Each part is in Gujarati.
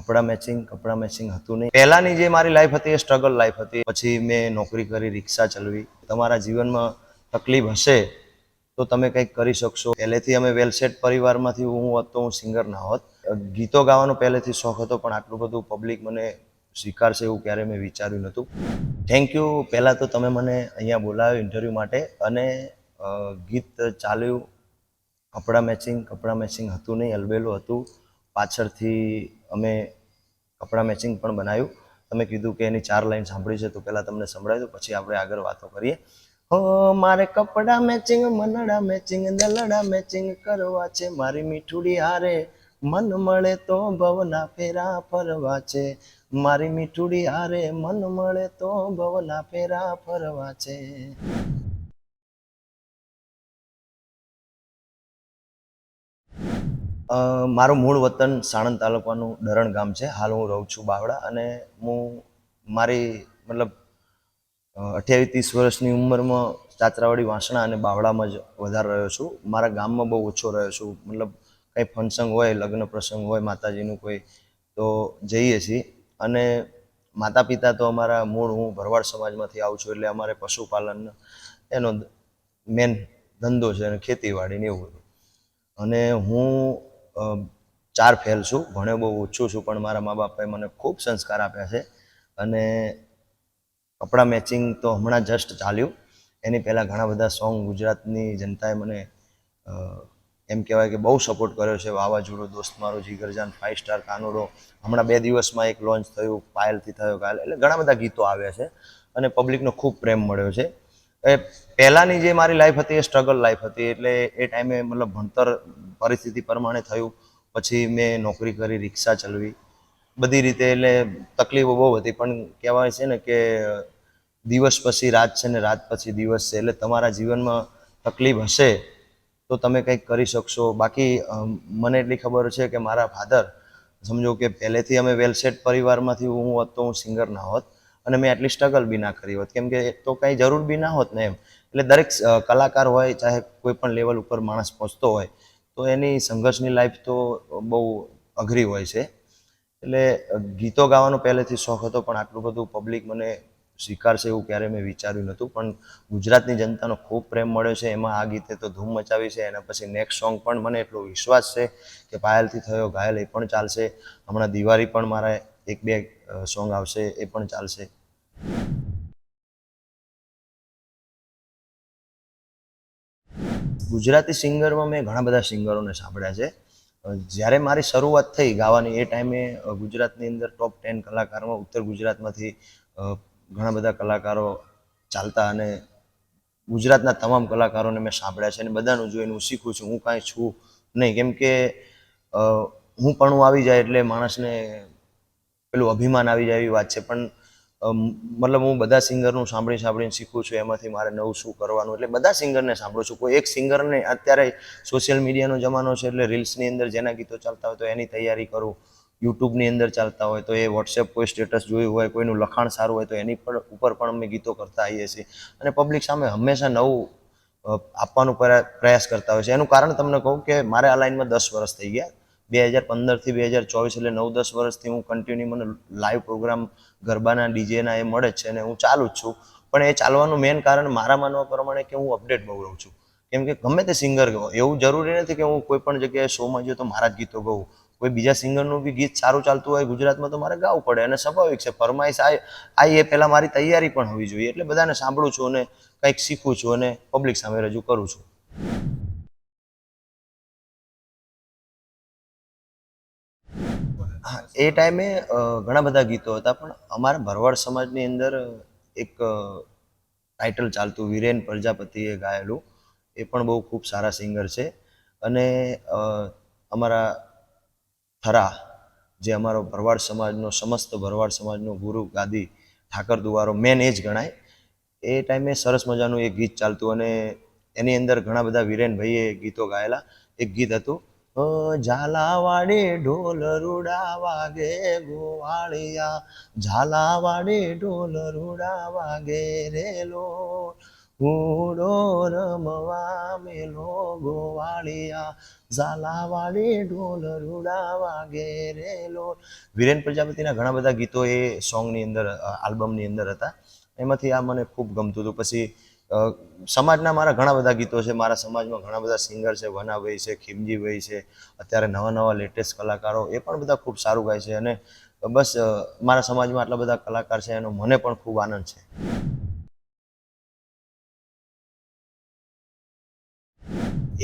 કપડાં મેચિંગ કપડાં મેચિંગ હતું નહીં. પહેલાંની જે મારી લાઈફ હતી, એ સ્ટ્રગલ લાઈફ હતી. પછી મેં નોકરી કરી, રિક્ષા ચલાવી. તમારા જીવનમાં તકલીફ હશે તો તમે કંઈક કરી શકશો. પહેલેથી અમે વેલસેટ પરિવારમાંથી હું હોત હું સિંગર ના હોત. ગીતો ગાવાનો પહેલેથી શોખ હતો, પણ આટલું બધું પબ્લિક મને સ્વીકારશે એવું ક્યારે મેં વિચાર્યું નહોતું. થેન્ક યુ પહેલાં તો તમે મને અહીંયા બોલાવ્યો ઇન્ટરવ્યૂ માટે અને ગીત ચાલ્યું. કપડાં મેચિંગ કપડાં મેચિંગ હતું નહીં, અલબેલું હતું. પાછળથી અમે કપડાં મેચિંગ પણ બનાવ્યું તમે કીધું કે એની ચાર લાઈન સાંભળી છે, તો પહેલાં તમને સંભળાવી દઉં પછી આપણે આગળ વાતો કરીએ. હો, મારે કપડાં મેચિંગ મનડા મેચિંગ દલડા મેચિંગ કરવા છે. મારી મીઠુડી હારે મન મળે તો ભવના ફેરા ફરવા છે. મારી મીઠુડી હારે મન મળે તો ભવના ફેરા ફરવા છે. મારું મૂળ વતન સાણંદ તાલુકાનું ડરણ ગામ છે. હાલ હું રહું છું બાવડા અને હું મારી, મતલબ અઠ્યાવીસ ત્રીસ વર્ષની ઉંમરમાં ચાચરાવાડી વાસણા અને બાવળામાં જ વધારે રહ્યો છું. મારા ગામમાં બહુ ઓછો રહ્યો છું. મતલબ, કંઈ ફંક્શન હોય, લગ્ન પ્રસંગ હોય, માતાજીનું કોઈ, તો જઈએ છીએ. અને માતા પિતા તો અમારા મૂળ, હું ભરવાડ સમાજમાંથી આવું છું એટલે અમારે પશુપાલન એનો મેન ધંધો છે અને ખેતીવાડીને એવું બધું. અને હું ચાર ફેલ છું. ભણે બહુ ઓછું છું, પણ મારા મા બાપાએ મને ખૂબ સંસ્કાર આપ્યા છે. અને કપડાં મેચિંગ તો હમણાં જસ્ટ ચાલ્યું. એની પહેલાં ઘણા બધા સોંગ ગુજરાતની જનતાએ મને એમ કહેવાય કે બહુ સપોર્ટ કર્યો છે. વાવાઝોડું, દોસ્ત મારો, જીગરજાન ફાઇવ સ્ટાર કાનુડો. હમણાં બે દિવસમાં એક લોન્ચ થયું, પાયલથી થયો કાલ. એટલે ઘણા બધા ગીતો આવ્યા છે. અને પબ્લિકનો ખૂબ પ્રેમ મળ્યો છે. એ પહેલાંની જે મારી લાઈફ હતી એ સ્ટ્રગલ લાઈફ હતી. એટલે એ ટાઈમે મતલબ ભણતર પરિસ્થિતિ પ્રમાણે થયું. પછી મેં નોકરી કરી, રિક્ષા ચલાવી. બધી રીતે એટલે તકલીફો બહુ હતી. પણ કહેવાય છે ને કે દિવસ પછી રાત છે ને રાત પછી દિવસ છે. એટલે તમારા જીવનમાં તકલીફ હશે તો તમે કંઈક કરી શકશો. બાકી મને એટલી ખબર છે કે મારા ફાધર સમજો કે પહેલેથી અમે વેલસેટ પરિવારમાંથી હું હોત તો હું સિંગર ના હોત. અને મેં આટલી સ્ટ્રગલ બી ના કરી હોત. કેમ કે તો કંઈ જરૂર બી ના હોત ને એમ. એટલે દરેક કલાકાર હોય, ચાહે કોઈ પણ લેવલ ઉપર માણસ પહોંચતો હોય, તો એની સંઘર્ષની લાઈફ તો બહુ અઘરી હોય છે. એટલે ગીતો ગાવાનો પહેલેથી શોખ હતો, પણ આટલું બધું પબ્લિક મને સ્વીકારશે એવું ક્યારેય મેં વિચાર્યું નહોતું. પણ ગુજરાતની જનતાનો ખૂબ પ્રેમ મળ્યો છે. એમાં આ ગીતે તો ધૂમ મચાવી છે. એના પછી નેક્સ્ટ સોંગ પણ મને એટલો વિશ્વાસ છે કે પાયલથી થયો ઘાયલ એ પણ ચાલશે. હમણાં દિવાળી પણ મારા એક બે સોંગ આવશે, એ પણ ચાલશે. ગુજરાતી સિંગરમાં મેં ઘણા બધા સિંગરોને સાંભળ્યા છે. જ્યારે મારી શરૂઆત થઈ ગાવાની એ ટાઈમે ગુજરાતની અંદર ટોપ ટેન કલાકારોમાં ઉત્તર ગુજરાતમાંથી ઘણા બધા કલાકારો ચાલતા અને ગુજરાતના તમામ કલાકારોને મેં સાંભળ્યા છે અને બધાનું જોઈને હું શીખું છું, હું કાંઈ છું નહીં. કેમ કે હું પણ હું આવી જાય એટલે માણસને પેલું અભિમાન આવી જાય એવી વાત છે. પણ મતલબ હું બધા સિંગરનું સાંભળી સાંભળીને શીખું છું, એમાંથી મારે નવું શું કરવાનું એટલે બધા સિંગરને સાંભળું છું. કોઈ એક સિંગરને અત્યારે સોશિયલ મીડિયાનો જમાનો છે એટલે રીલ્સની અંદર જેના ગીતો ચાલતા હોય તો એની તૈયારી કરું, યુટ્યુબની અંદર ચાલતા હોય તો એ વોટ્સએપ કોઈ સ્ટેટસ જોયું હોય, કોઈનું લખાણ સારું હોય તો એની પર, ઉપર પણ અમે ગીતો કરતા આવીએ છીએ. અને પબ્લિક સામે હંમેશા નવું આપવાનો પ્રયા- પ્રયાસ કરતા હોય છે. એનું કારણ તમને કહું કે મારે આ લાઈનમાં દસ વર્ષ થઈ ગયા. બે હજાર પંદરથી બે હજાર ચોવીસ એટલે નવ દસ વર્ષથી હું કન્ટિન્યુ મને લાઈવ પ્રોગ્રામ ગરબાના ડીજેના એ મળે જ છે અને હું ચાલુ જ છું. પણ એ ચાલવાનું મેઇન કારણ મારા માનવા પ્રમાણે કે હું અપડેટ બહુ રહું છું. કેમ કે ગમે તે સિંગર ગયો એવું જરૂરી નથી કે હું કોઈ પણ જગ્યાએ શોમાં ગયો તો મારા જ ગીતો ગઉં. કોઈ બીજા સિંગરનું બી ગીત સારું ચાલતું હોય ગુજરાતમાં તો મારે ગાવું પડે અને સ્વાભાવિક છે, ફરમાઈશ આવી એ પહેલાં મારી તૈયારી પણ હોવી જોઈએ. એટલે બધાને સાંભળું છું અને કંઈક શીખું છું અને પબ્લિક સામે રજૂ કરું છું. હા, એ ટાઈમે ઘણા બધા ગીતો હતા, પણ અમારા ભરવાડ સમાજની અંદર એક ટાઇટલ ચાલતું, વિરેન પ્રજાપતિએ ગાયેલું. એ પણ બહુ ખૂબ સારા સિંગર છે. અને અમારા થરા, જે અમારો ભરવાડ સમાજનો, સમસ્ત ભરવાડ સમાજનો ગુરુ ગાદી ઠાકર દુવારો, મેન એ જ ગણાય. એ ટાઈમે સરસ મજાનું એક ગીત ચાલતું અને એની અંદર ઘણા બધા વિરેનભાઈએ ગીતો ગાયેલા. એક ગીત હતું ઝાલાવાડી ઢોલ રૂડા વાગે ગોવાળિયા. ઝાલાવાડી ઢોલ રૂડા વાગે રેલો ઘોડો રમવા મેલો ગોવાળિયા. ઝાલાવાડી ઢોલ રૂડાવા ઘેરે લોલ વિરેન પ્રજાપતિના ઘણા બધા ગીતો એ સોંગની અંદર આલ્બમની અંદર હતા. એમાંથી આ મને ખૂબ ગમતું હતું. પછી સમાજના મારા ઘણા બધા ગીતો છે. મારા સમાજમાં ઘણા બધા સિંગર છે. વનાભાઈ છે ખીમજીભાઈ છે, અત્યારે નવા નવા લેટેસ્ટ કલાકારો એ પણ બધા ખૂબ સારું ગાય છે અને બસ મારા સમાજમાં આટલા બધા કલાકાર છે એનો મને પણ ખૂબ આનંદ છે.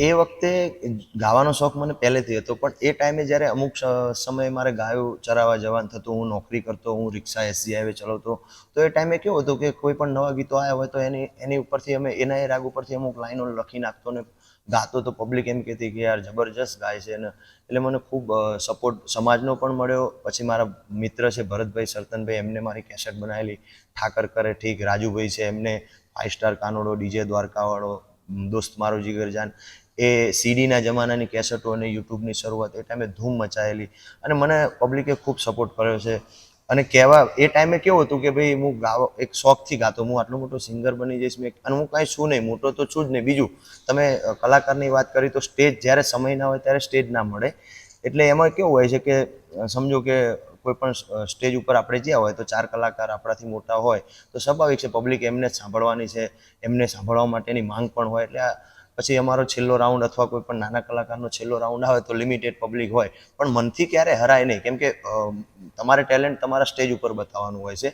એ વખતે ગાવાનો શોખ મને પહેલેથી હતો, પણ એ ટાઈમે જ્યારે અમુક સમયે મારે ગાયો ચરાવવા જવાનું થતું, હું નોકરી કરતો, હું રિક્ષા એસજી હાઈવે ચલાવતો, તો એ ટાઈમે કેવું હતું કે કોઈ પણ નવા ગીતો આવ્યા હોય તો એની એની ઉપરથી અમે, એના એ રાગ ઉપરથી અમુક લાઈનો લખી નાખતો ને ગાતો તો પબ્લિક એમ કહેતી કે યાર જબરજસ્ત ગાય છે ને, એટલે મને ખૂબ સપોર્ટ સમાજનો પણ મળ્યો, પછી મારા મિત્ર છે ભરતભાઈ સરતનભાઈ, એમને મારી કેસેટ બનાવેલી, ઠાકર કરે ઠીક, રાજુભાઈ છે એમને ફાઇવ સ્ટાર કાનોડો ડીજે દ્વારકાવાળો દોસ્ત મારો જીગર એ સીડીના જમાનાની કેસેટો અને યુટ્યુબની શરૂઆત એ ટાઈમે ધૂમ મચાયેલી અને મને પબ્લિકે ખૂબ સપોર્ટ કર્યો છે. અને કહેવા, એ ટાઈમે કેવું હતું કે ભાઈ હું ગાવ, એક શોખથી ગાતો, હું આટલો મોટો સિંગર બની જઈશ, મેં અને હું કાંઈ છું નહીં, મોટો તો છું જ નહીં. બીજું, તમે કલાકારની વાત કરી તો સ્ટેજ જ્યારે સમય ના હોય ત્યારે સ્ટેજ ના મળે. એટલે એમાં કેવું હોય છે કે સમજો કે કોઈ પણ સ્ટેજ ઉપર આપણે જ્યાં હોય તો ચાર કલાકાર આપણાથી મોટા હોય તો સ્વાભાવિક છે, પબ્લિક એમને સાંભળવાની છે, એમને સાંભળવા માટેની માંગ પણ હોય. એટલે આ પછી અમારો છેલ્લો રાઉન્ડ અથવા કોઈ પણ નાના કલાકારનો છેલ્લો રાઉન્ડ આવે તો લિમિટેડ પબ્લિક હોય. પણ મનથી ક્યારે હરાય નહીં. કેમ કે તમારે ટેલેન્ટ તમારા સ્ટેજ ઉપર બતાવવાનું હોય છે.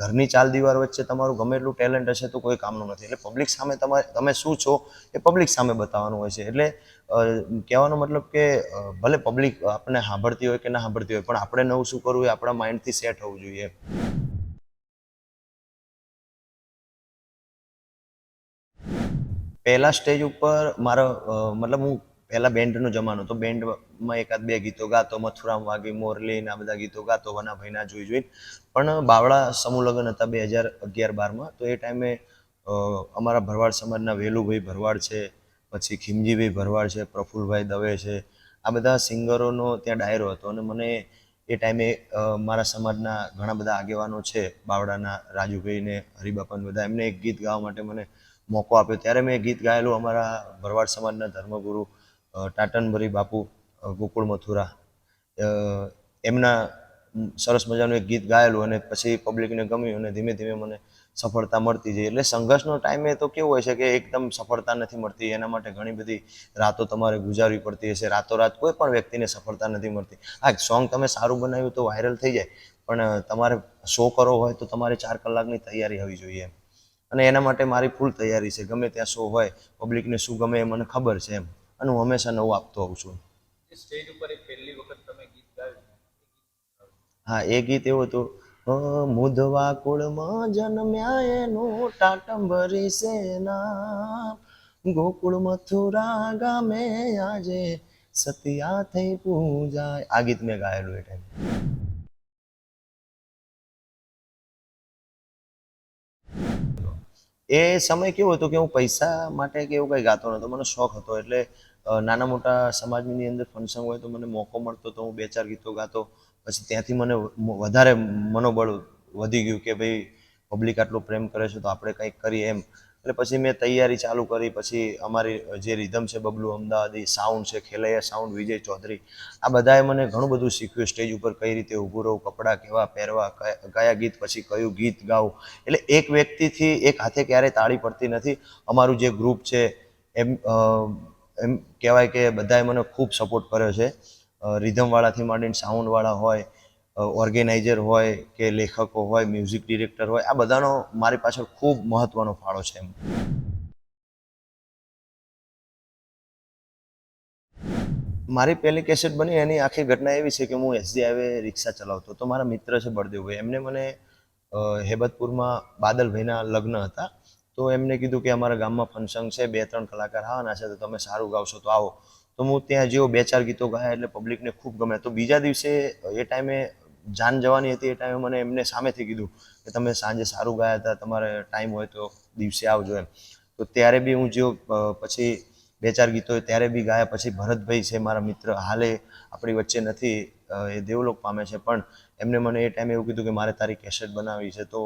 ઘરની ચાલ દીવાર વચ્ચે તમારું ગમે એટલું ટેલેન્ટ હશે તો કોઈ કામનું નથી. એટલે પબ્લિક સામે તમારે તમે શું છો એ પબ્લિક સામે બતાવવાનું હોય છે. એટલે કહેવાનો મતલબ કે ભલે પબ્લિક આપણને સાંભળતી હોય કે ના સાંભળતી હોય, પણ આપણે નવું શું કરવું એ આપણા માઇન્ડથી સેટ હોવું જોઈએ. પહેલા સ્ટેજ ઉપર મારો મતલબ હું પહેલા બેન્ડનો જમાનો તો બેન્ડમાં એકાદ બે ગીતો ગાતો, મથુરામ વાગી મોરલી ને આ બધા ગીતો ગાતો, વનાભાઈના જોઈ જોઈને. પણ બાવળા સમૂહ લગ્ન હતા બે હજાર અગિયાર બારમાં. તો એ ટાઈમે અમારા ભરવાડ સમાજના વેલુભાઈ ભરવાડ છે, પછી ખીમજીભાઈ ભરવાડ છે, પ્રફુલભાઈ દવે છે. આ બધા સિંગરોનો ત્યાં ડાયરો હતો અને મને એ ટાઈમે મારા સમાજના ઘણા બધા આગેવાનો છે, બાવળાના રાજુભાઈ ને હરિબાપન બધા. એમને એક ગીત ગાવા માટે મને મોકો આપ્યો. ત્યારે મેં ગીત ગાયેલું અમારા ભરવાડ સમાજના ધર્મગુરુ ટાટનભરી બાપુ ગોકુળ મથુરા. એમના સરસ મજાનું એક ગીત ગાયેલું અને પછી પબ્લિકને ગમ્યું અને ધીમે ધીમે મને સફળતા મળતી જઈ. એટલે સંઘર્ષનો ટાઈમે તો કેવું હોય છે કે એકદમ સફળતા નથી મળતી, એના માટે ઘણી બધી રાતો તમારે ગુજારવી પડતી હશે. રાતોરાત કોઈ પણ વ્યક્તિને સફળતા નથી મળતી. હા સોંગ તમે સારું બનાવ્યું તો વાયરલ થઈ જાય, પણ તમારે શો કરવો હોય તો તમારે ચાર કલાકની તૈયારી હોવી જોઈએ એમ. અને એના માટે મારી ફૂલ તૈયારી છે. ગમે ત્યાં શો હોય પબ્લિકને શું ગમે એ મને ખબર છે એમ. અને હું હંમેશા નવું આપતો હોઉં છું. સ્ટેજ ઉપર પહેલી વખત તમે ગીત ગાયું? હા એ ગીત એવું હતું મુધવા કુળમાં જન્મ્યા એનું ટાટંબરી સેના. ગોકુળ મથુરા ગામે આજે સતિયા થઈ પૂજાય. આ ગીત મેં ગાયેલું એ ટાઈમ એ સમય કેવો હતો કે હું પૈસા માટે કે એવું કંઈ ગાતો નહોતો? મને શોખ હતો. એટલે નાના મોટા સમાજની અંદર ફંક્શન હોય તો મને મોકો મળતો તો હું બે ચાર ગીતો ગાતો. પછી ત્યાંથી મને વધારે મનોબળ વધી ગયું કે ભાઈ, પબ્લિક આટલો પ્રેમ કરે છે તો આપણે કંઈક કરીએ એમ. એટલે પછી મેં તૈયારી ચાલુ કરી. પછી અમારી જે રિધમ છે બબલુ અમદાવાદી સાઉન્ડ છે, ખેલૈયા સાઉન્ડ, વિજય ચૌધરી, આ બધાએ મને ઘણું બધું શીખ્યું સ્ટેજ ઉપર કઈ રીતે ઊભું રહું, કપડાં કેવા પહેરવા, કયા કયા ગીત, પછી કયું ગીત ગાવું એટલે એક વ્યક્તિથી એક હાથે ક્યારેય તાળી પડતી નથી. અમારું જે ગ્રુપ છે, એમ એમ કહેવાય કે બધાએ મને ખૂબ સપોર્ટ કર્યો છે. રિધમવાળાથી માંડીને સાઉન્ડવાળા હોય ઓર્ગેનાઇઝર હોય કે લેખકો હોય મ્યુઝિક ડિરેક્ટર હોય, આ બધાનો મારી પાછળ ખૂબ મહત્વનો ફાળો છે એમ. મારી પહેલી કેસેટ બની, એની આખી ઘટના એવી છે કે હું એસજી હાઈવે રિક્ષા ચલાવતો. તો મારા મિત્ર છે બળદેવભાઈ એમને મને હેબતપુરમાં બાદલભાઈના લગ્ન હતા. તો એમને કીધું કે અમારા ગામમાં ફંક્શન છે, બે ત્રણ કલાકાર આવવાના છે, તો તમે સારું ગાવશો, તો આવો. તો હું ત્યાં જેવો બે ચાર ગીતો ગાયા એટલે પબ્લિકને ખૂબ ગમે તો બીજા દિવસે એ ટાઈમે જાન જવાની હતી એ ટાઈમે મને એમને સામેથી કીધું કે તમે સાંજે સારું ગાયા હતા, તમારે ટાઈમ હોય તો દિવસે આવજો એમ. તો ત્યારે બી હું જો પછી બે ચાર ગીતો ત્યારે બી ગાયા. પછી ભરતભાઈ છે મારા મિત્ર, હાલે આપણી વચ્ચે નથી એ દેવલોક પામે છે. પણ એમને મને એ ટાઈમે એવું કીધું કે મારે તારી કેસેટ બનાવવી છે. તો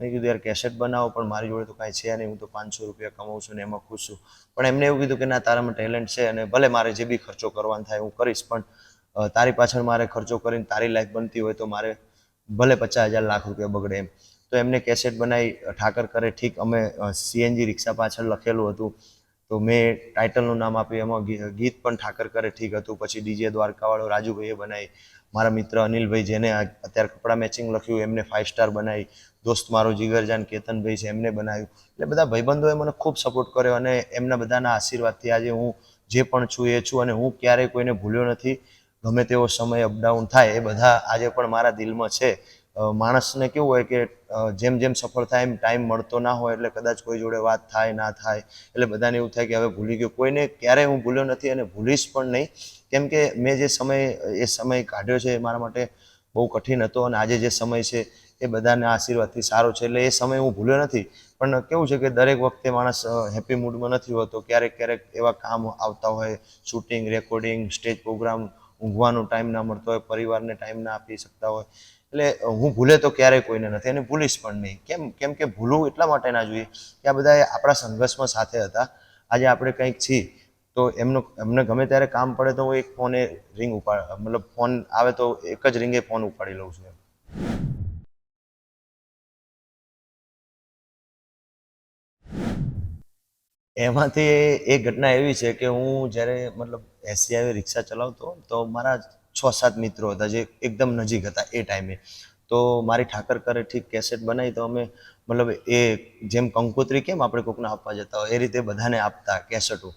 મેં કીધું, યાર કેસેટ બનાવો, પણ મારી જોડે તો કાંઈ છે નહીં. હું તો પાંચસો રૂપિયા કમાઉં છું ને એમાં ખુશ છું. પણ એમને એવું કીધું કે, ના, તારામાં ટેલેન્ટ છે અને ભલે મારે જે બી ખર્ચો કરવાનો થાય, હું કરીશ. પણ તારી પાછળ મારે ખર્ચો કરીને તારી લાઈફ બનતી હોય તો મારે ભલે પચાસ હજાર લાખ રૂપિયા બગડે એમ. તો એમને કેસેટ બનાવી ઠાકર કરે. ઠીક, અમે સીએનજી રિક્ષા પાછળ લખેલું હતું. તો મેં ટાઇટલનું નામ આપ્યું. એમાં ગીત પણ ઠાકર કરે. ઠીક હતું. પછી ડીજે દ્વારકાવાળો રાજુભાઈએ બનાવી. મારા મિત્ર અનિલભાઈ જેને અત્યારે કપડાં મેચિંગ લખ્યું, એમને ફાઇવ સ્ટાર બનાવી. દોસ્ત મારો જીગરજાન કેતનભાઈ છે, એમને બનાવ્યું. એટલે બધા ભાઈબંધોએ મને ખૂબ સપોર્ટ કર્યો અને એમના બધાના આશીર્વાદથી આજે હું જે પણ છું એ છું અને હું ક્યારેય કોઈને ભૂલ્યો નથી. ગમે તેવો સમય અપડાઉન થાય, એ બધા આજે પણ મારા દિલમાં છે. માણસને કેવું હોય કે જેમ જેમ સફળ થાય એમ ટાઈમ મળતો ના હોય એટલે કદાચ કોઈ જોડે વાત થાય, ના થાય, એટલે બધાને એવું થાય કે હવે ભૂલી ગયો. કોઈને ક્યારેય હું ભૂલ્યો નથી અને ભૂલીશ પણ નહીં. કેમ કે મેં જે સમય, એ સમય કાઢ્યો છે એ મારા માટે બહુ કઠિન હતો અને આજે જે સમય છે એ બધાના આશીર્વાદથી સારો છે. એટલે એ સમય હું ભૂલ્યો નથી. પણ કેવું છે કે દરેક વખતે માણસ હેપી મૂડમાં નથી હોતો. ક્યારેક ક્યારેક એવા કામ આવતા હોય શૂટિંગ રેકોર્ડિંગ સ્ટેજ પ્રોગ્રામ ઊંઘવાનો ટાઈમ ના મળતો હોય, પરિવારને ટાઈમ ના આપી શકતા હોય. એટલે હું ભૂલે તો ક્યારેય કોઈને નથી અને ભૂલીશ પણ નહીં. કેમ કેમ કે ભૂલવું એટલા માટે ના જોઈએ કે આ બધા આપણા સંઘર્ષમાં સાથે હતા. આજે આપણે કંઈક છીએ, તો એમનું, એમને ગમે ત્યારે કામ પડે તો હું એક ફોને રિંગ ઉપાડ, મતલબ ફોન આવે તો એક જ રિંગે ફોન ઉપાડી લઉં છું એમ. એમાંથી એક ઘટના એવી છે કે હું જ્યારે, મતલબ એસસીઆઈ રિક્ષા ચલાવતો, તો મારા છ સાત મિત્રો હતા જે એકદમ નજીક હતા એ ટાઈમે. તો મારી ઠાકર કરે ઠીક કેસેટ બનાવી, તો અમે મતલબ એ જેમ કંકોત્રી કેમ આપણે કોકને આપવા જતા હોય, એ રીતે બધાને આપતા કેસેટો.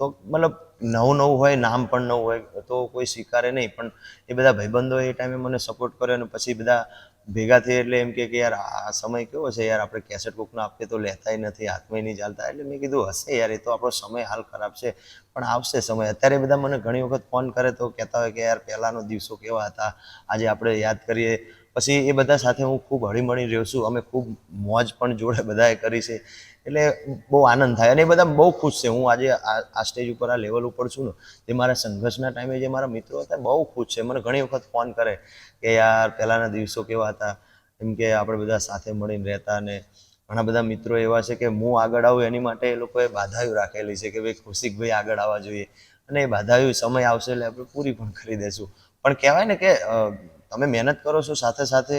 તો મતલબ નવું નવું હોય, નામ પણ નવું હોય, તો કોઈ સ્વીકારે નહીં, પણ એ બધા ભાઈબંધો એ ટાઈમે મને સપોર્ટ કર્યો અને પછી બધા ભેગા થઈ એટલે એમ કે યાર, આ સમય કેવો છે યાર? આપણે કેસેટ કોકને આપીએ તો લેતાય નથી હાથમાં નહીં ચાલતા. એટલે મેં કીધું, હશે યાર, એ તો આપણો સમય હાલ ખરાબ છે, પણ આવશે સમય. અત્યારે બધા મને ઘણી વખત ફોન કરે તો કહેતા હોય કે, યાર, પહેલાંનો દિવસો કેવા હતા? આજે આપણે યાદ કરીએ. પછી એ બધા સાથે હું ખૂબ હળીમળી રહ્યો છું. અમે ખૂબ મોજ પણ જોડે બધાએ કરી છે. એટલે બહુ આનંદ થાય અને એ બધા બહુ ખુશ છે. હું આજે આ સ્ટેજ ઉપર આ લેવલ ઉપર છું ને તે મારા સંઘર્ષના ટાઈમે જે મારા મિત્રો હતા બહુ ખુશ છે. મને ઘણી વખત ફોન કરે કે યાર પહેલાંના દિવસો કેવા હતા? એમ કે આપણે બધા સાથે મળીને રહેતા અને ઘણા બધા મિત્રો એવા છે કે હું આગળ આવું એની માટે એ લોકોએ બાધાયું રાખેલી છે કે ભાઈ કૌશિકભાઈ આગળ આવવા જોઈએ. અને એ બાધાયું સમય આવશે એટલે આપણે પૂરી પણ કરી દેશું. પણ કહેવાય ને કે તમે મહેનત કરો છો સાથે સાથે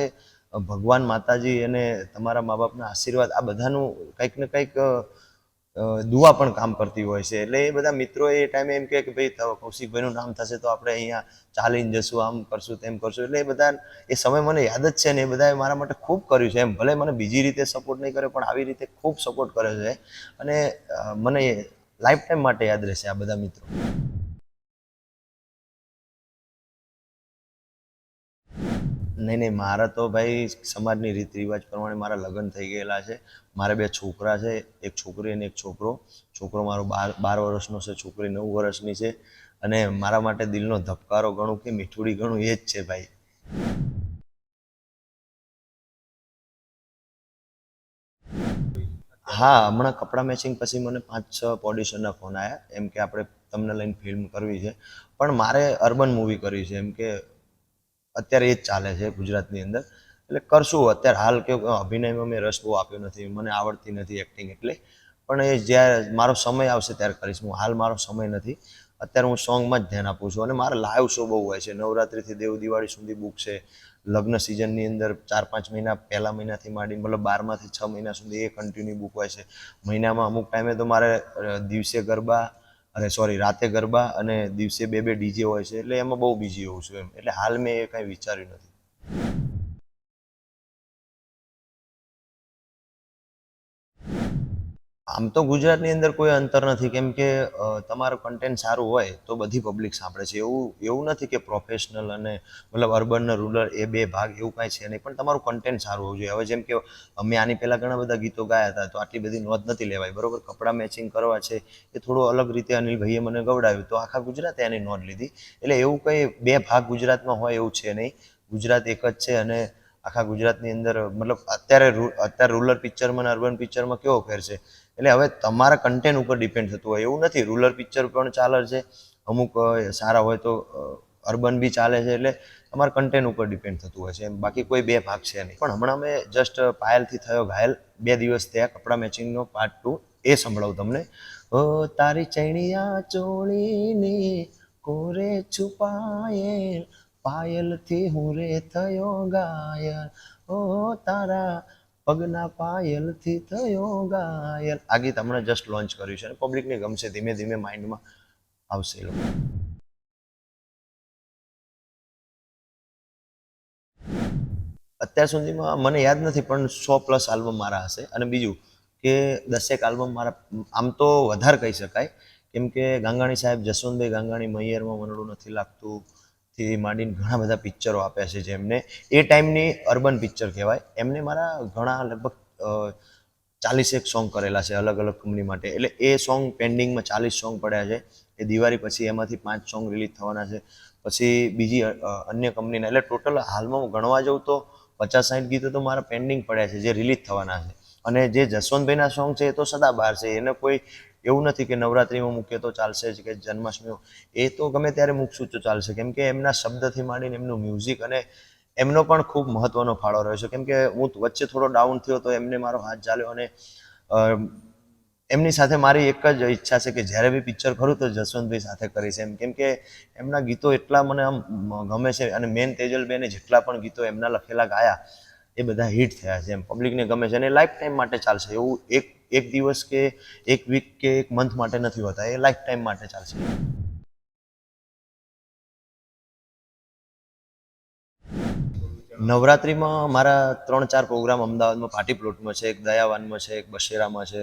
ભગવાન માતાજી અને તમારા મા બાપના આશીર્વાદ, આ બધાનું કંઈક ને કંઈક દુઆ પણ કામ કરતી હોય છે. એટલે એ બધા મિત્રો એ ટાઈમે એમ કહે કે ભાઈ કૌશિકભાઈનું નામ થશે તો આપણે અહીંયા ચાલીને જશું, આમ કરશું, તેમ કરશું. એટલે એ બધા, એ સમય મને યાદ જ છે ને એ બધાએ મારા માટે ખૂબ કર્યું છે. એમ ભલે મને બીજી રીતે સપોર્ટ નહીં કરે, પણ આવી રીતે ખૂબ સપોર્ટ કરે છે. અને મને લાઈફ ટાઈમ માટે યાદ રહેશે આ બધા મિત્રો. નહીં નહીં, મારા તો ભાઈ સમાજની રીત રિવાજ પ્રમાણે મારા લગ્ન થઈ ગયેલા છે. મારે બે છોકરા છે, એક છોકરી અને એક છોકરો. છોકરો મારો બાર બાર વર્ષનો છે, છોકરી નવ વર્ષની છે. અને મારા માટે દિલનો ધબકારો ગણું કે મીઠુડી ગણું એ જ છે ભાઈ. હા, હમણાં કપડાં મેચિંગ પછી મને પાંચ, છ ઓડિશનના ફોન આવ્યા એમ કે આપણે તમને લઈને ફિલ્મ કરવી છે. પણ મારે અર્બન મૂવી કરવી છે. એમ કે અત્યારે એ જ ચાલે છે ગુજરાતની અંદર. એટલે કરશું, અત્યારે હાલ કે અભિનયમાં મેં રસ બહુ આપ્યો નથી, મને આવડતી નથી એક્ટિંગ એટલે. પણ એ જ્યારે મારો સમય આવશે ત્યારે કરીશ, હું હાલ મારો સમય નથી. અત્યારે હું સોંગમાં જ ધ્યાન આપું છું અને મારા લાઈવ શો બહુ હોય છે. નવરાત્રિથી દેવ દિવાળી સુધી બુક છે. લગ્ન સિઝનની અંદર ચાર પાંચ મહિના પહેલા મહિનાથી માંડી, મતલબ બારમાંથી છ મહિના સુધી એ કન્ટિન્યુ બુક હોય છે. મહિનામાં અમુક ટાઈમે તો મારે દિવસે ગરબા અરે સોરી રાતે ગરબા અને દિવસે બે બે ડીજે હોય છે, એટલે એમાં બહુ બિઝી હોઉં છું એમ. એટલે હાલ મેં એ કાંઈ વિચાર્યું નથી. આમ તો ગુજરાતની અંદર કોઈ અંતર નથી. કેમ કે તમારું કન્ટેન્ટ સારું હોય તો બધી પબ્લિક સાંભળે છે. એવું એવું નથી કે પ્રોફેશનલ અને મતલબ અર્બન ને રૂરલ એ બે ભાગ એવું કાંઈ છે નહીં. પણ તમારું કન્ટેન્ટ સારું હોવું જોઈએ. હવે જેમ કે અમે આની પહેલાં ઘણા બધા ગીતો ગાયા હતા, તો આટલી બધી નોંધ નથી લેવાય બરોબર? કપડાં મેચિંગ કરવા છે એ થોડું અલગ રીતે અનિલભાઈએ મને ગવડાવ્યું. તો આખા ગુજરાતે એની નોંધ લીધી. એટલે એવું કંઈ બે ભાગ ગુજરાતમાં હોય એવું છે નહીં. ગુજરાત એક જ છે અને આખા ગુજરાતની અંદર મતલબ અત્યારે અત્યારે રૂરલ પિક્ચરમાં અને અર્બન પિક્ચરમાં કેવો ફેર છે? એટલે હવે તમારા કન્ટેન્ટ ઉપર ડિપેન્ડ થતું હોય. એવું નથી રૂરલ પિક્ચર પણ ચાલે છે. અમુક સારા હોય તો અર્બન બી ચાલે છે એટલે તમારા કન્ટેન્ટ ઉપર ડિપેન્ડ થતું હોય છે. એમ, બાકી કોઈ બે ભાગ છે નહીં. પણ હમણાં મેં જસ્ટ પાયલથી થયો ઘાયલ. બે દિવસ થયા કપડા મેચિંગનો પાર્ટ ટુ એ સંભળાવું તમને. ઓ તારી ચૈણિયા ચોળીની કોરે છુપાયેલ. પાયલથી હું રે થયો ગાયલ ઓ, તારા પગના પાયલથી થયો ગાયલ આ ગીત હમણાં જસ્ટ લોન્ચ કર્યું છે અને પબ્લિકને ગમશે ધીમે ધીમે માઇન્ડમાં આવશે અત્યાર સુધીમાં મને યાદ નથી, પણ સો પ્લસ આલ્બમ મારા હશે. અને બીજું કે દસેક આલ્બમ મારા, આમ તો વધારે કહી શકાય. કેમ કે ગાંગાણી સાહેબ, જસવંતભાઈ ગાંગાણી મૈયરમાં મનડું નથી લાગતું. થી માંડીને ઘણા બધા પિક્ચરો આપ્યા છે જેમને એ ટાઈમની અર્બન પિક્ચર કહેવાય. એમને મારા ઘણા લગભગ ચાલીસેક સોંગ કરેલા છે અલગ અલગ કંપની માટે. એટલે એ સોંગ પેન્ડિંગમાં ચાલીસ સોંગ પડ્યા છે. એ દિવાળી પછી એમાંથી પાંચ સોંગ રિલીઝ થવાના છે. પછી બીજી અન્ય કંપનીના એટલે ટોટલ હાલમાં હું ગણવા જાઉં તો પચાસ સાઠ ગીતો તો મારા પેન્ડિંગ પડ્યા છે જે રિલીઝ થવાના છે. અને જે જસવંતભાઈના સોંગ છે એ તો સદાબહાર છે. એને કોઈ એવું નથી કે નવરાત્રિમાં મૂકીએ તો ચાલશે જ કે જન્માષ્ટમી એ તો ગમે ત્યારે મૂકશું તો ચાલશે. કેમ કે એમના શબ્દથી માંડીને એમનું મ્યુઝિક અને એમનો પણ ખૂબ મહત્વનો ફાળો રહ્યો છે. કેમ કે હું વચ્ચે થોડો ડાઉન થયો તો એમને મારો હાથ ચાલ્યો અને એમની સાથે મારી એક જ ઈચ્છા છે કે જ્યારે બી પિક્ચર કરું તો જસવંતભાઈ સાથે કરીશ એમ. કેમ કે એમના ગીતો એટલા મને આમ ગમે છે અને મેન તેજલબેને જેટલા પણ ગીતો એમના લખેલા ગાયા એ બધા હિટ થયા છે. એમ પબ્લિકને ગમે છે અને લાઈફ ટાઈમ માટે ચાલશે. એવું એક એક દિવસ કે એક વીક કે એક મંથ માટે નથી હોતા. એ લાઈફ ટાઈમ માટે ચાલશે. નવરાત્રિમાં મારા ત્રણ ચાર પ્રોગ્રામ અમદાવાદમાં પાટી પ્લોટમાં છે, એક દયાવાનમાં છે, એક બશેરામાં છે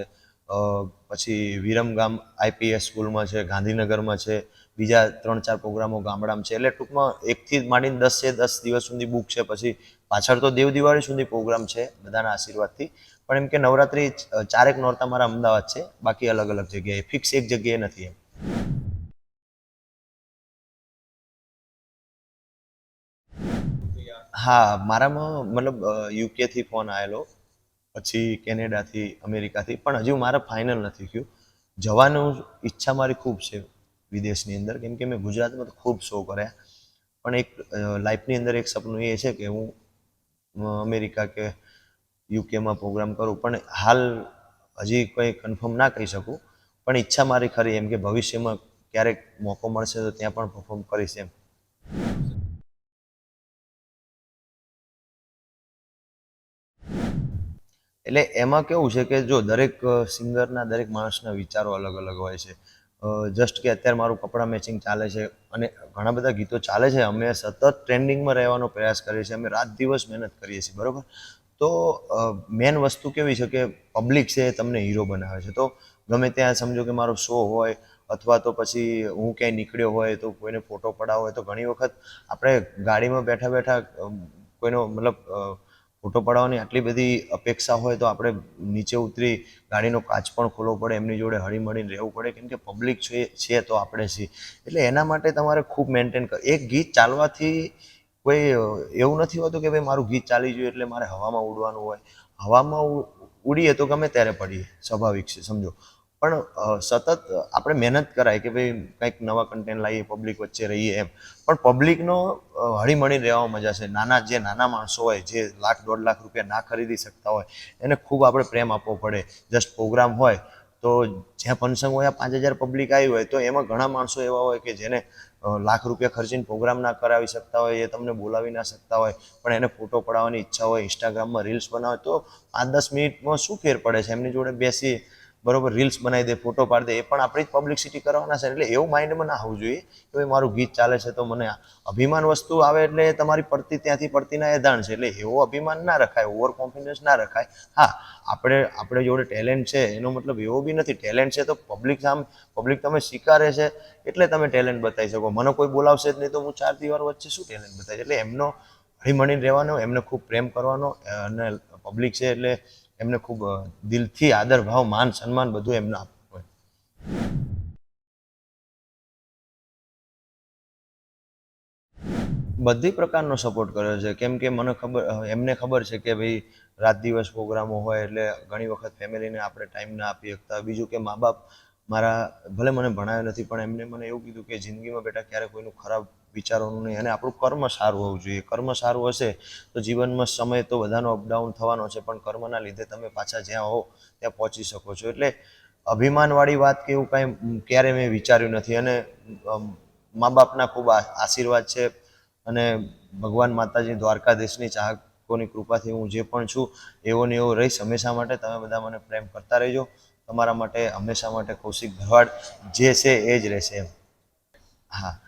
પછી વિરમગામ આઈપીએસ સ્કૂલમાં છે, ગાંધીનગરમાં છે બીજા ત્રણ ચાર પ્રોગ્રામો ગામડામાં છે. એટલે ટૂંકમાં એકથી માંડીને દસ છે, દસ દિવસ સુધી બુક છે. પછી પાછળ તો દેવ દિવાળી સુધી પ્રોગ્રામ છે બધાના આશીર્વાદથી. પણ એમ કે નવરાત્રિ ચારેક નોરતા મારા અમદાવાદ છે. બાકી અલગ અલગ જગ્યાએ ફિક્સ એક જગ્યાએ નથી એમ. હા, મારામાં મતલબ યુકેથી ફોન આવેલો પછી કેનેડાથી, અમેરિકાથી, પણ હજુ મારે ફાઇનલ નથી થયું. જવાનું ઈચ્છા મારી ખૂબ છે. વિદેશની અંદર. કેમ કે મેં ગુજરાતમાં તો ખૂબ શો કર્યા. પણ એક લાઈફની અંદર એક સપનું એ છે કે હું અમેરિકા કે યુકેમાં પ્રોગ્રામ કરું. પણ હાલ હજી કંઈ કન્ફર્મ ના કહી શકું. પણ ઈચ્છા મારી ખરી એમ કે ભવિષ્યમાં ક્યારેક મોકો મળશે તો ત્યાં પણ પરફોર્મ કરીશ એમ. એટલે એમાં કેવું છે કે જો દરેક સિંગરના દરેક માણસના વિચારો અલગ અલગ હોય છે. જસ્ટ કે અત્યારે મારું કપડાં મેચિંગ ચાલે છે અને ઘણા બધા ગીતો ચાલે છે. અમે સતત ટ્રેન્ડિંગમાં રહેવાનો પ્રયાસ કરીએ છીએ. અમે રાત દિવસ મહેનત કરીએ છીએ, બરાબર? તો મેન વસ્તુ કેવી છે કે પબ્લિક છે તમને હીરો બનાવે છે. તો ગમે ત્યાં સમજો કે મારો શો હોય અથવા તો પછી હું ક્યાંય નીકળ્યો હોય તો કોઈને ફોટો પડાવો હોય તો ઘણી વખત આપણે ગાડીમાં બેઠા બેઠા કોઈનો મતલબ ફોટો પડાવવાની આટલી બધી અપેક્ષા હોય તો આપણે નીચે ઉતરી ગાડીનો કાચ પણ ખોલવો પડે, એમની જોડે હળીમળીને રહેવું પડે, કેમ કે પબ્લિક છે છે તો આપણે છીએ. એટલે એના માટે તમારે ખૂબ મેન્ટેન કર એક ગીત ચાલવાથી કોઈ એવું નથી હોતું કે ભાઈ મારું ગીત ચાલી જોઈએ એટલે મારે હવામાં ઉડવાનું હોય. હવામાં ઉડીએ તો ગમે ત્યારે પડીએ, સ્વાભાવિક છે, સમજો. પણ સતત આપણે મહેનત કરાય કે ભાઈ કંઈક નવા કન્ટેન્ટ લાવીએ પબ્લિક વચ્ચે રહીએ એમ. પણ પબ્લિકનો હળીમળી રહેવામાં મજા છે. નાના, જે નાના માણસો હોય, જે લાખ, દોઢ લાખ રૂપિયા ના ખરીદી શકતા હોય, એને ખૂબ આપણે પ્રેમ આપવો પડે. જસ્ટ પ્રોગ્રામ હોય, તો જ્યાં ફંક્શન હોય પાંચ હજાર પબ્લિક આવી હોય, તો એમાં ઘણા માણસો એવા હોય કે જેને લાખ રૂપિયા ખર્ચીને પ્રોગ્રામ ના કરાવી શકતા હોય, એ તમને બોલાવી ના શકતા હોય, પણ એને ફોટો પડાવવાની ઈચ્છા હોય ઇન્સ્ટાગ્રામમાં રીલ્સ બનાવે, તો પાંચ દસ મિનિટમાં શું ફેર પડે છે? એમની જોડે બેસી બરોબર રીલ્સ બનાવી દે ફોટો પાડી દે, એ પણ આપણી જ પબ્લિસિટી કરવાના છે. એટલે એવું માઇન્ડમાં ના હોવું જોઈએ કે ભાઈ મારું ગીત ચાલે છે તો મને અભિમાન વસ્તુ આવે એટલે તમારી પડતી, ત્યાંથી પડતીના એધાણ છે. એટલે એવો અભિમાન ના રખાય ઓવર કોન્ફિડન્સ ના રખાય. હા, આપણે આપણે જોડે ટેલેન્ટ છે, એનો મતલબ એવો બી નથી. ટેલેન્ટ છે તો પબ્લિક સામ પબ્લિક તમે સ્વીકારે છે, એટલે તમે ટેલેન્ટ બતાવી શકો. મને કોઈ બોલાવશે જ નહીં તો હું ચાર દિવાર વચ્ચે શું ટેલેન્ટ બતાવીશ? એટલે એમનો હળીમળીને રહેવાનો, એમને ખૂબ પ્રેમ કરવાનો, અને પબ્લિક છે એટલે એમને ખૂબ દિલથી આદર, ભાવ, માન, સન્માન બધું એમને આપવું હોય. બધી પ્રકારનો સપોર્ટ કર્યો છે. કેમ કે મને ખબર એમને ખબર છે કે ભાઈ, રાત દિવસ પ્રોગ્રામો હોય એટલે ઘણી વખત ફેમિલીને આપણે ટાઈમ ના આપી શકતા. બીજું કે મા બાપ મારા, ભલે મને ભણાવ્યો નથી, પણ એમને મને એવું કીધું કે જિંદગીમાં બેટા ક્યારે કોઈનું ખરાબ વિચારોનું નહીં. અને આપણું કર્મ સારું હોવું જોઈએ. કર્મ સારું હશે તો જીવનમાં સમય તો બધાનો અપડાઉન થવાનો છે, પણ કર્મના લીધે તમે પાછા જ્યાં હો, ત્યાં પહોંચી શકો છો. એટલે અભિમાનવાળી વાત કે એવું કાંઈ ક્યારેય મેં વિચાર્યું નથી. અને મા બાપના ખૂબ આશીર્વાદ છે. અને ભગવાન માતાજી દ્વારકાધીશની ચાહકોની કૃપાથી હું જે પણ છું, એવો ને એવો રહીશ. હંમેશા માટે તમે બધા મને પ્રેમ કરતા રહેજો. તમારા માટે હંમેશા માટે કૌશિક ભરવાડ જે છે એ જ રહેશે એમ. હા.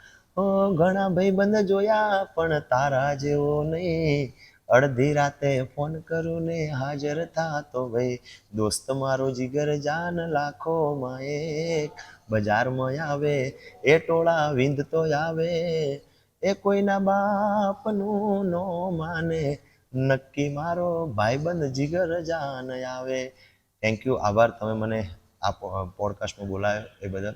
ઘણા ભાઈબંધ જોયા, પણ તારા જેવો નહીં. અડધી રાતે ફોન કરું ને હાજર થાતો ભાઈ. દોસ્ત મારો જીગર જાન લાખો માં એક બજારમાં આવે, એ ટોળા વિંધતો આવે. એ કોઈના બાપનું નો માને. નક્કી મારો ભાઈબંધ જીગર જાન આવે. થેન્ક યુ આભાર. તમે મને આ પોડકાસ્ટમાં બોલાયો એ બદલ.